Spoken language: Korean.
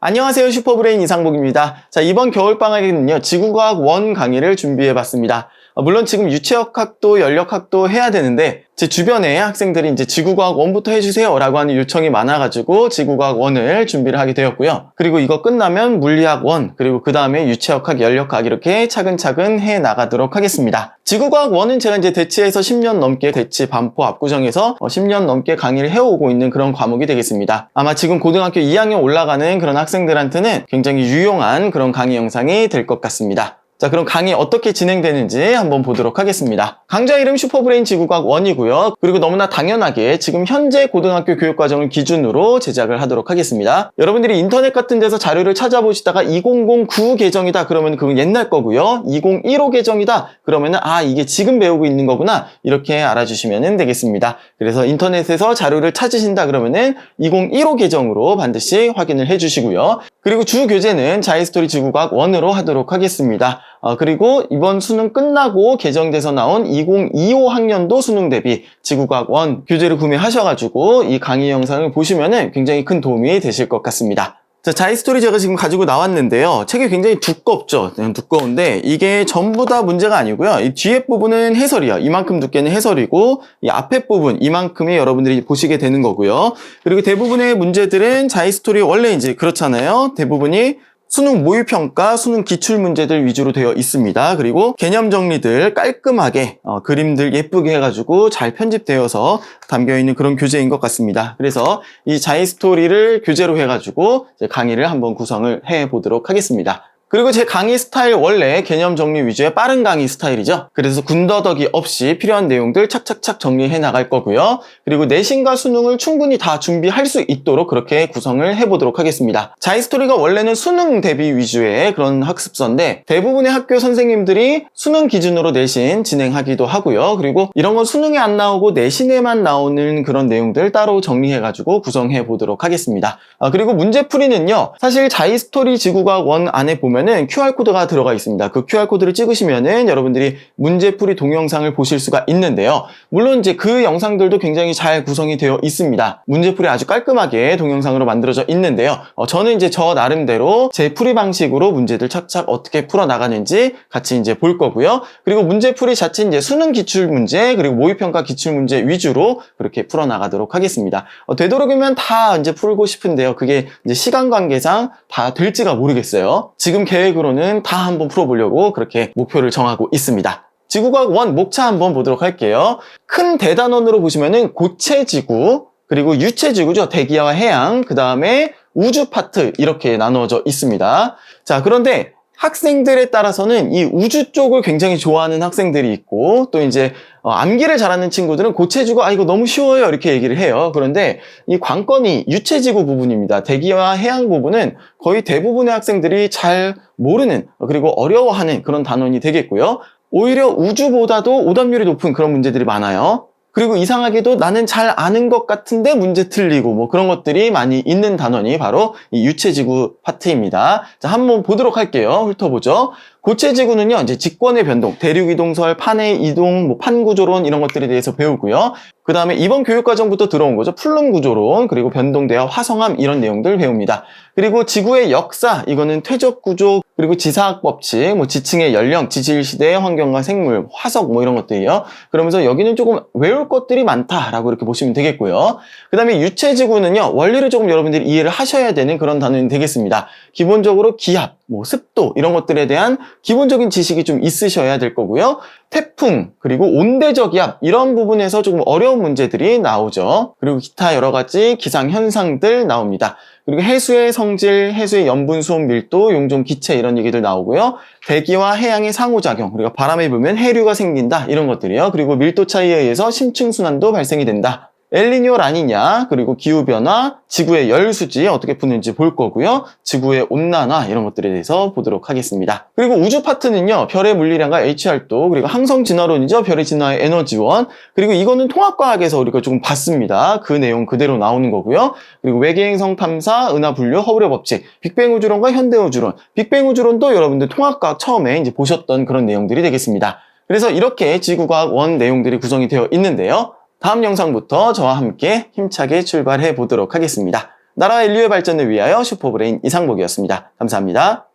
안녕하세요 슈퍼브레인 이상복입니다. 자 이번 겨울방학에는요 지구과학 원 강의를 준비해봤습니다. 어, 물론 지금 유체역학도 연력학도 해야 되는데 제 주변에 학생들이 이제 지구과학 원부터 해주세요 라고 하는 요청이 많아가지고 지구과학 원을 준비를 하게 되었고요. 그리고 이거 끝나면 물리학 원 그리고 그 다음에 유체역학 연력학 이렇게 차근차근 해 나가도록 하겠습니다. 지구과학 원은 제가 이제 대치에서 10년 넘게 대치 반포 압구정에서 어, 10년 넘게 강의를 해오고 있는 그런 과목이 되겠습니다. 아마 지금 고등학교 2학년 올라가는 그런 학생들한테는 굉장히 유용한 그런 강의 영상이 될 것 같습니다. 자, 그럼 강의 어떻게 진행되는지 한번 보도록 하겠습니다. 강좌 이름 슈퍼브레인 지구과학 원이고요. 그리고 너무나 당연하게 지금 현재 고등학교 교육과정을 기준으로 제작을 하도록 하겠습니다. 여러분들이 인터넷 같은 데서 자료를 찾아보시다가 2009 계정이다 그러면 그건 옛날 거고요. 2015 계정이다 그러면 은 아 이게 지금 배우고 있는 거구나 이렇게 알아주시면 되겠습니다. 그래서 인터넷에서 자료를 찾으신다 그러면 은 2015 계정으로 반드시 확인을 해주시고요. 그리고 주 교재는 자이스토리 지구과학 원으로 하도록 하겠습니다. 어, 그리고 이번 수능 끝나고 개정돼서 나온 2025 학년도 수능 대비 지구과학 원 교재를 구매하셔가지고 이 강의 영상을 보시면 굉장히 큰 도움이 되실 것 같습니다. 자, 자이스토리 제가 지금 가지고 나왔는데요. 책이 굉장히 두껍죠. 네, 두꺼운데 이게 전부 다 문제가 아니고요. 이 뒤에 부분은 해설이요. 이만큼 두께는 해설이고 이 앞에 부분 이만큼이 여러분들이 보시게 되는 거고요. 그리고 대부분의 문제들은 자이스토리 원래 이제 그렇잖아요. 대부분이 수능 모의평가, 수능 기출문제들 위주로 되어 있습니다. 그리고 개념 정리들 깔끔하게 어, 그림들 예쁘게 해가지고 잘 편집되어서 담겨있는 그런 교재인 것 같습니다. 그래서 이 자이 스토리를 교재로 해가지고 강의를 한번 구성을 해보도록 하겠습니다. 그리고 제 강의 스타일 원래 개념 정리 위주의 빠른 강의 스타일이죠. 그래서 군더더기 없이 필요한 내용들 착착착 정리해 나갈 거고요. 그리고 내신과 수능을 충분히 다 준비할 수 있도록 그렇게 구성을 해보도록 하겠습니다. 자이스토리가 원래는 수능 대비 위주의 그런 학습서인데 대부분의 학교 선생님들이 수능 기준으로 내신 진행하기도 하고요. 그리고 이런 건 수능에 안 나오고 내신에만 나오는 그런 내용들 따로 정리해가지고 구성해 보도록 하겠습니다. 아, 그리고 문제풀이는요. 사실 자이스토리 지구과학 원 안에 보면 보면은 QR코드가 들어가 있습니다. 그 QR코드를 찍으시면은 여러분들이 문제풀이 동영상을 보실 수가 있는데요. 물론 이제 그 영상들도 굉장히 잘 구성이 되어 있습니다. 문제풀이 아주 깔끔하게 동영상으로 만들어져 있는데요. 어, 저는 이제 저 나름대로 제 풀이 방식으로 문제들 착착 어떻게 풀어 나가는지 같이 이제 볼 거고요. 그리고 문제풀이 자체 이제 수능 기출 문제 그리고 모의평가 기출 문제 위주로 그렇게 풀어 나가도록 하겠습니다. 어, 되도록이면 다 이제 풀고 싶은데요. 그게 이제 시간 관계상 다 될지가 모르겠어요. 지금 계획으로는 다 한번 풀어보려고 그렇게 목표를 정하고 있습니다. 지구과학 원 목차 한번 보도록 할게요. 큰 대단원으로 보시면은 고체 지구, 그리고 유체 지구죠. 대기와 해양, 그 다음에 우주 파트 이렇게 나누어져 있습니다. 자, 그런데 학생들에 따라서는 이 우주 쪽을 굉장히 좋아하는 학생들이 있고 또 이제 어, 암기를 잘하는 친구들은 고체지구 아 이거 너무 쉬워요 이렇게 얘기를 해요. 그런데 이 관건이 유체지구 부분입니다. 대기와 해양 부분은 거의 대부분의 학생들이 잘 모르는 그리고 어려워하는 그런 단원이 되겠고요. 오히려 우주보다도 오답률이 높은 그런 문제들이 많아요. 그리고 이상하게도 나는 잘 아는 것 같은데 문제 틀리고 뭐 그런 것들이 많이 있는 단원이 바로 이 유체지구 파트입니다. 자, 한번 보도록 할게요. 훑어보죠. 고체 지구는요, 이제 직권의 변동, 대륙 이동설, 판의 이동, 뭐 판구조론 이런 것들에 대해서 배우고요. 그 다음에 이번 교육과정부터 들어온 거죠. 플룸 구조론, 그리고 변동대와 화성암 이런 내용들 배웁니다. 그리고 지구의 역사, 이거는 퇴적 구조, 그리고 지사학 법칙, 뭐 지층의 연령, 지질 시대의 환경과 생물, 화석 뭐 이런 것들이요. 그러면서 여기는 조금 외울 것들이 많다라고 이렇게 보시면 되겠고요. 그 다음에 유체 지구는요, 원리를 조금 여러분들이 이해를 하셔야 되는 그런 단어는 되겠습니다. 기본적으로 기압, 뭐 습도 이런 것들에 대한 기본적인 지식이 좀 있으셔야 될 거고요. 태풍 그리고 온대적 기압 이런 부분에서 조금 어려운 문제들이 나오죠. 그리고 기타 여러 가지 기상 현상들 나옵니다. 그리고 해수의 성질, 해수의 염분, 수온, 밀도, 용종, 기체 이런 얘기들 나오고요. 대기와 해양의 상호작용, 그리고 바람에 불면 해류가 생긴다 이런 것들이요. 그리고 밀도 차이에 의해서 심층 순환도 발생이 된다. 엘리뇨 라니냐 그리고 기후 변화 지구의 열수지 어떻게 푸는지 볼 거고요. 지구의 온난화 이런 것들에 대해서 보도록 하겠습니다. 그리고 우주 파트는요 별의 물리량과 HR도 그리고 항성 진화론이죠. 별의 진화의 에너지원. 그리고 이거는 통합과학에서 우리가 조금 봤습니다. 그 내용 그대로 나오는 거고요. 그리고 외계행성 탐사 은하 분류 허블의 법칙 빅뱅 우주론과 현대 우주론. 빅뱅 우주론도 여러분들 통합과학 처음에 이제 보셨던 그런 내용들이 되겠습니다. 그래서 이렇게 지구과학 원 내용들이 구성이 되어 있는데요 다음 영상부터 저와 함께 힘차게 출발해 보도록 하겠습니다. 나라와 인류의 발전을 위하여 슈퍼브레인 이상복이었습니다. 감사합니다.